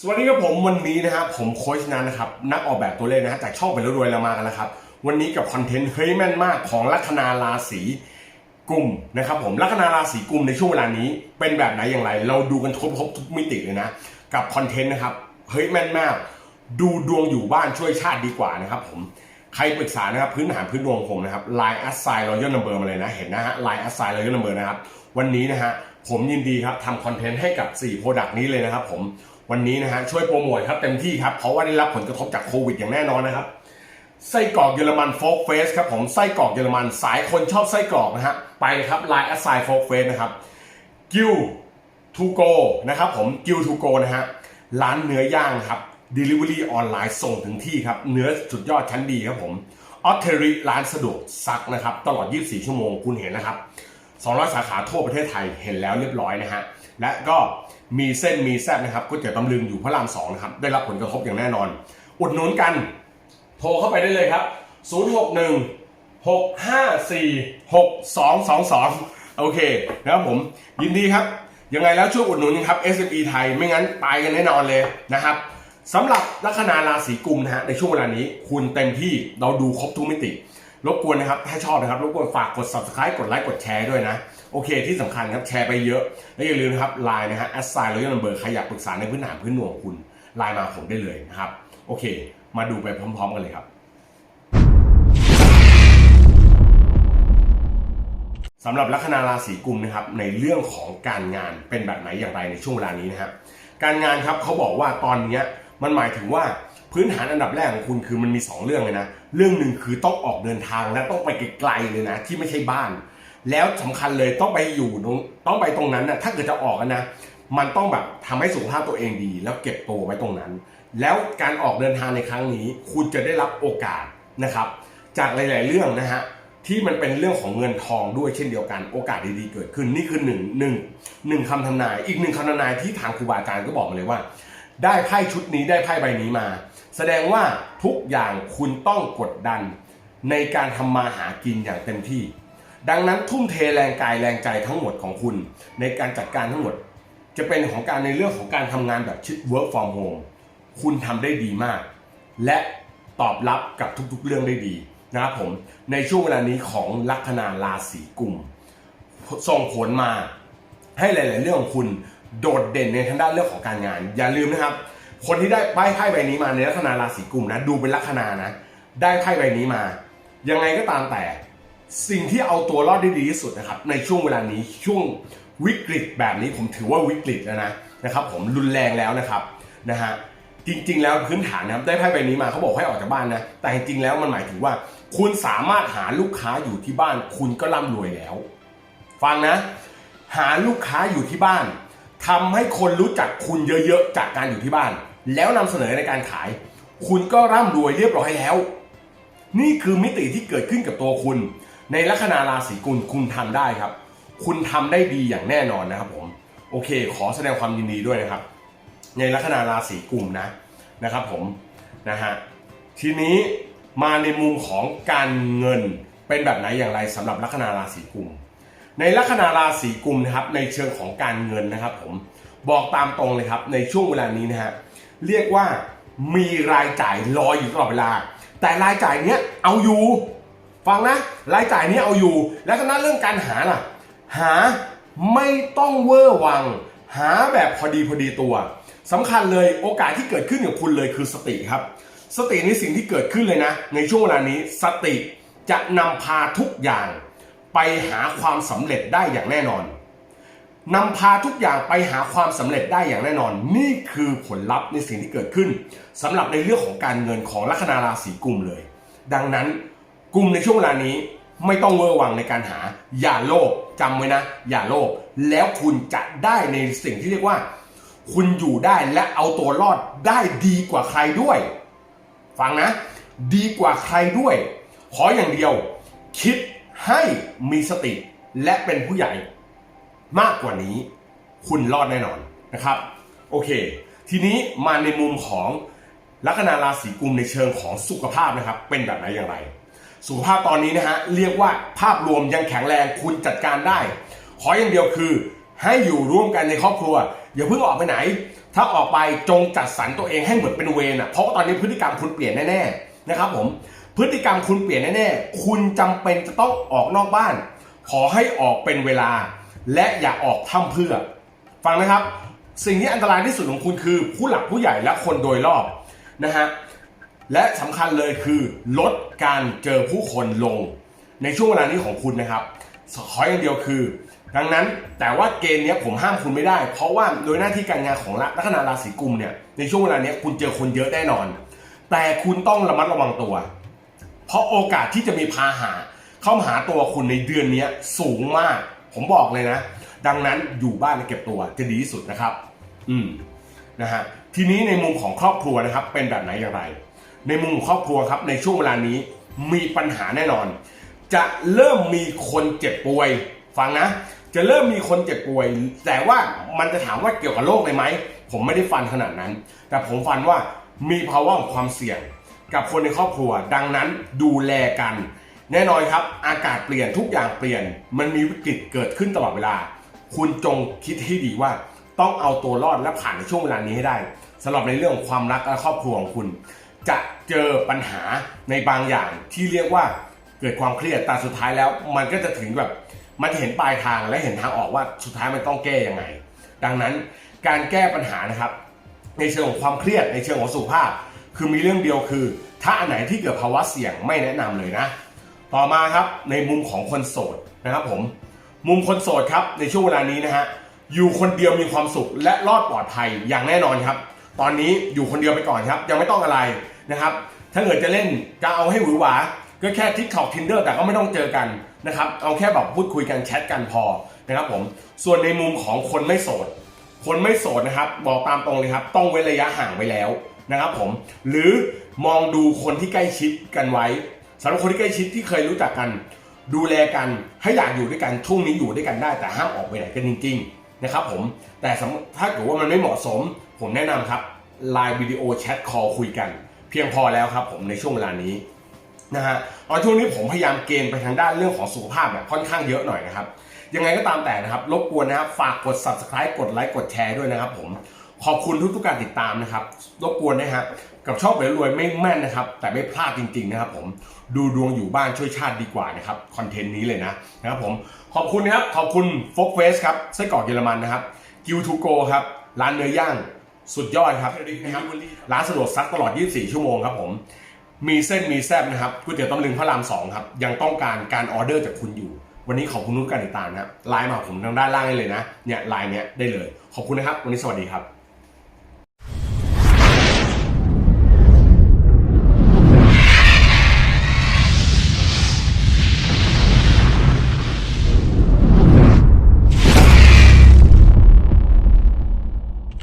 สวัสดีครับผมวันนี้นะครับผมโค้ชนันนะครับนักออกแบบตัวเลขนะฮะจากช่องเป็นรวยเรามากันแล้วครับ วันนี้กับคอนเทนต์เฮ้ยแม่นมากของลัคนาราศีกุมนะครับผมลัคนาราศีกุมในช่วงเวลานี้เป็นแบบไหนอย่างไร เราดูกันครบครบทุกมิติเลยนะกับคอนเทนต์นะครับเฮ้ยแม่นมาก ดูดวงอยู่บ้านช่วยชาติดีกว่านะครับผมใครปรึกษานะครับพื้นฐานพื้นดวงผมนะครับ Line a s s i g n Royal Number มาเลยนะเห็นนะฮะ Line a s s i g n Royal Number นะครับวันนี้นะฮะผมยินดีครับทำคอนเทนต์ให้กับ4 Product นี้เลยนะครับผม วันนี้นะฮะช่วยโปรโมทครับเต็มที่ครับเพราะว่าได้รับผลกระทบจากโควิดอย่างแน่นอนนะครับไส้กรอกเยอรมันโฟกเฟสครับผมไส้กรอกเยอรมันสายคนชอบไส้กรอกนะฮะไปเลยครับ Line a s s i g n โฟกเฟสนะครับกิวทูโกนะครับผมกิวทูโกนะฮะร้านเนื้อย่างครับ Delivery ออนไลน์ส่งถึงที่ครับ เนื้อสุดยอดชั้นดีครับผมออเทริร้านสะดวกซักนะครับ ตลอด 24 ชั่วโมงคุณเห็นนะครับ 200 สาขาทั่วประเทศไทยเห็นแล้วเรียบร้อยนะฮะ และก็มีเส้นมีแซ่บนะครับก๋วยเตี๋ยวตำลึงอยู่พระรามสองนะครับได้รับผลกระทบอย่างแน่นอน อุดหนุนกัน โทรเข้าไปได้เลยครับ 061 654 6222 โอเคนะครับผมยินดีครับ ยังไงแล้วช่วยอุดหนุนครับ SME ไทยไม่งั้นตายกันแน่นอนเลยนะครับสำหรับลัคนาราศีกุมนะฮะในช่วงเวลานี้ คุณเต็มที่เราดูครบทุกมิติ รบกวนนะครับ ถ้าชอบนะครับ รบกวนฝากกด subscribe กดไลค์กดแชร์ด้วยนะ โอเคที่สำคัญครับแชร์ไปเยอะ และอย่าลืมนะครับไลน์นะฮะ a s s i g n Royal Number ใครอยากปรึกษาในพื้นฐานพื้นดวงของคุณไลน์มาผมได้เลยนะครับ โอเค มาดูไปพร้อม ๆ กันเลยครับสำหรับลัคนาราศีกุมนะครับในเรื่องของการงานเป็นแบบไหนอย่างไรในช่วงเวลานี้นะครับการงานครับเขาบอกว่าตอนนี้มันหมายถึงว่าพื้นฐานอันดับแรกของคุณคือมันมี 2 เรื่องเลยนะ เรื่องหนึ่งคือต้องออกเดินทางและต้องไปไกลๆเลยนะ ที่ไม่ใช่บ้าน แล้วสำคัญเลยต้องไปอยู่ต้องไปตรงนั้นนะถ้าเกิดจะออกนะ มันต้องแบบทำให้สุขภาพตัวเองดี แล้วเก็บตัวไว้ตรงนั้น แล้วการออกเดินทางในครั้งนี้ คุณจะได้รับโอกาสนะครับ จากหลาย ๆ เรื่องนะฮะที่มันเป็นเรื่องของเงินทองด้วยเช่นเดียวกันโอกาสดีๆเกิดขึ้นนี่คือหนึ่งหนึ่งหนึ่งคำทำนาย อีกหนึ่งคำทำนายที่ทางครูบาอาจารย์ก็บอกมาเลยว่า ได้ไพ่ชุดนี้ได้ไพ่ใบนี้มา แสดงว่าทุกอย่างคุณต้องกดดัน ในการทำมาหากินอย่างเต็มที่ ดังนั้นทุ่มเทแรงกายแรงใจทั้งหมดของคุณ ในการจัดการทั้งหมด จะเป็นของการในเรื่องของการทำงานแบบชิด work from home คุณทำได้ดีมาก และตอบรับกับทุกๆเรื่องได้ดีนะครับผมในช่วงเวลานี้ของลัคนาราศีกุมส่งผลมาให้หลาย ๆ เรื่องของคุณโดดเด่นในทางด้านเรื่องของการงาน อย่าลืมนะครับ คนที่ได้ใบไพ่ใบนี้มาในลัคนาราศีกุมนะดูเป็นลัคนานะ ได้ไพ่ใบนี้มา ยังไงก็ตามแต่ สิ่งที่เอาตัวรอดได้ดีที่สุดนะครับในช่วงเวลานี้ช่วงวิกฤตแบบนี้ผมถือว่าวิกฤตแล้วนะนะครับผมรุนแรงแล้วนะครับนะฮะจริง ๆ แล้วพื้นฐานนะครับได้ไพ่ใบนี้มาเขาบอกให้ออกจากบ้านนะแต่จริงๆแล้วมันหมายถึงว่า คุณสามารถหาลูกค้าอยู่ที่บ้าน คุณก็ร่ำรวยแล้ว ฟังนะ หาลูกค้าอยู่ที่บ้านทำให้คนรู้จักคุณเยอะๆจากการอยู่ที่บ้าน แล้วนำเสนอในการขาย คุณก็ร่ำรวยเรียบร้อยแล้ว นี่คือมิติที่เกิดขึ้นกับตัวคุณ ในลัคนาราศีกุลคุณทำได้ครับ คุณทำได้ดีอย่างแน่นอนนะครับผมโอเค ขอแสดงความยินดีด้วยนะครับ ในลัคนาราศีกุมนะนะครับผมนะฮะทีนี้มาในมุมของการเงินเป็นแบบไหนอย่างไรสำหรับลัคนาราศีกุม ในลัคนาราศีกุมนะครับในเชิงของการเงินนะครับผมบอกตามตรงเลยครับในช่วงเวลานี้นะฮะเรียกว่ามีรายจ่ายรออยู่ตลอดเวลา แต่รายจ่ายเนี้ยเอาอยู่ ฟังนะรายจ่ายนี้เอาอยู่ แล้วก็นั่นเรื่องการหาล่ะ หาไม่ต้องเวอร์วัง หาแบบพอดีพอดีตัวสำคัญเลยโอกาสที่เกิดขึ้นกับคุณเลยคือสติครับ สติในสิ่งที่เกิดขึ้นเลยนะ ในช่วงเวลานี้สติจะนำพาทุกอย่าง ไปหาความสำเร็จได้อย่างแน่นอนนำพาทุกอย่างไปหาความสำเร็จได้อย่างแน่นอน นี่คือผลลัพธ์ในสิ่งที่เกิดขึ้นสำหรับในเรื่องของการเงินของลัคนาราศีกุมเลย ดังนั้น กลุ่มในช่วงเวลานี้ไม่ต้องเวอร์วังในการหา อย่าโลภจำไว้นะ อย่าโลภแล้วคุณจะได้ในสิ่งที่เรียกว่า คุณอยู่ได้และเอาตัวรอดได้ดีกว่าใครด้วย ฟังนะ ดีกว่าใครด้วย ขออย่างเดียว คิดให้มีสติและเป็นผู้ใหญ่ มากกว่านี้ คุณรอดแน่นอนนะครับ โอเค ทีนี้มาในมุมของลัคนาราศีกุมในเชิงของสุขภาพนะครับ เป็นแบบไหนอย่างไร สุขภาพตอนนี้นะฮะเรียกว่าภาพรวมยังแข็งแรงคุณจัดการได้ ขออย่างเดียวคือ ให้อยู่ร่วมกันในครอบครัวอย่าเพิ่งออกไปไหน ถ้าออกไปจงจัดสรรตัวเองให้เหมือนเป็นเวรอะเพราะตอนนี้พฤติกรรมคุณเปลี่ยนแน่ๆนะครับผมพฤติกรรมคุณเปลี่ยนแน่ๆคุณจำเป็นจะต้องออกนอกบ้าน ขอให้ออกเป็นเวลา และอย่าออกท่ำเพื่อ ฟังนะครับ สิ่งที่อันตรายที่สุดของคุณคือผู้หลักผู้ใหญ่และคนโดยรอบนะฮะ และสำคัญเลยคือลดการเจอผู้คนลง ในช่วงเวลานี้ของคุณนะครับขออย่างเดียวคือ ดังนั้นแต่ว่าเกณฑ์นี้ผมห้ามคุณไม่ได้ เพราะว่าโดยหน้าที่การงานของลัคนาราศีกุมเนี่ยในช่วงเวลานี้คุณเจอคนเยอะแน่นอน แต่คุณต้องระมัดระวังตัว เพราะโอกาสที่จะมีพาหะเข้ามาหาตัวคุณในเดือนนี้สูงมาก ผมบอกเลยนะ ดังนั้นอยู่บ้านและเก็บตัวจะดีที่สุดนะครับ อืมนะฮะทีนี้ในมุมของครอบครัวนะครับ เป็นแบบไหนอย่างไร ในมุมครอบครัวครับในช่วงเวลานี้มีปัญหาแน่นอน จะเริ่มมีคนเจ็บป่วย ฟังนะ จะเริ่มมีคนเจ็บป่วย แต่ว่ามันจะถามว่าเกี่ยวกับโรคเลยไหม ผมไม่ได้ฟันขนาดนั้น แต่ผมฟันว่ามีภาวะของความเสี่ยง กับคนในครอบครัว ดังนั้นดูแลกัน แน่นอนครับ อากาศเปลี่ยนทุกอย่างเปลี่ยน มันมีวิกฤตเกิดขึ้นตลอดเวลา คุณจงคิดให้ดีว่าต้องเอาตัวรอดและผ่านในช่วงเวลานี้ให้ได้สำหรับในเรื่องของความรักและครอบครัวของคุณ จะเจอปัญหาในบางอย่างที่เรียกว่าเกิดความเครียดแต่สุดท้ายแล้ว มันก็จะถึงแบบมันเห็นปลายทางและเห็นทางออกว่าสุดท้ายมันต้องแก้ยังไง ดังนั้นการแก้ปัญหานะครับ ในเชิงของความเครียดในเชิงของสุขภาพ คือมีเรื่องเดียวคือ ถ้าอันไหนที่เกิดภาวะเสี่ยงไม่แนะนำเลยนะ ต่อมาครับในมุมของคนโสดนะครับผมมุมคนโสดครับในช่วงเวลานี้นะฮะอยู่คนเดียวมีความสุขและรอดปลอดภัยอย่างแน่นอนครับ ตอนนี้อยู่คนเดียวไปก่อนครับ ยังไม่ต้องอะไร นะครับ ถ้าเกิดจะเล่นจะเอาให้หวือหวา ก็แค่ทิกตอกทินเดอร์แต่ก็ไม่ต้องเจอกันนะครับ เอาแค่แบบพูดคุยกันแชทกันพอนะครับผม ส่วนในมุมของคนไม่โสด คนไม่โสดนะครับ บอกตามตรงเลยครับ ต้องเว้นระยะห่างไว้แล้วนะครับผม หรือมองดูคนที่ใกล้ชิดกันไว้สำหรับคนที่ใกล้ชิดที่เคยรู้จักกัน ดูแลกันให้อยากอยู่ด้วยกันช่วงนี้อยู่ด้วยกันได้แต่ห้ามออกไปไหนกันจริงๆนะครับผมแต่ถ้าเกิดว่ามันไม่เหมาะสม ผมแนะนำครับไลน์วิดีโอแชทคอลคุยกัน พียงพอแล้วครับผมในช่วงเวลานี้นะฮะตอนช่วงนี้ผมพยายามเกณฑ์ไปทางด้านเรื่องของสุขภาพเนี่ยค่อนข้างเยอะหน่อยนะครับ ยังไงก็ตามแต่นะครับรบกวนนะครับฝากกด subscribe กดไลค์กดแชร์ด้วยนะครับผมขอบคุณทุกๆกการติดตามนะครับรบกวนนะฮะกับช่องเป๋รวยไม่แม่นนะครับ แต่ไม่พลาดจริง ๆ นะครับ ผมดูดวงอยู่บ้านช่วยชาติดีกว่านะครับคอนเทนต์นี้เลยนะนะครับผมขอบคุณนะครับขอบคุณฟกเฟสครับไส้กรอกเยอรมันนะครับกิวทูโกครับร้านเนื้อย่าง สุดยอดครับนะครับร้านสะดวกซักตลอด 24 ชั่วโมงครับผม มีเส้นมีแซบนะครับก๋วยเตี๋ยวต้มลึงพระรามสองครับยังต้องการการออเดอร์จากคุณอยู่ วันนี้ขอบคุณทุกการติดตามนะครับไลน์มาหาผมทางด้านล่างได้เลยนะเนี่ยไลน์เนี้ยได้เลย ขอบคุณนะครับ วันนี้สวัสดีครับ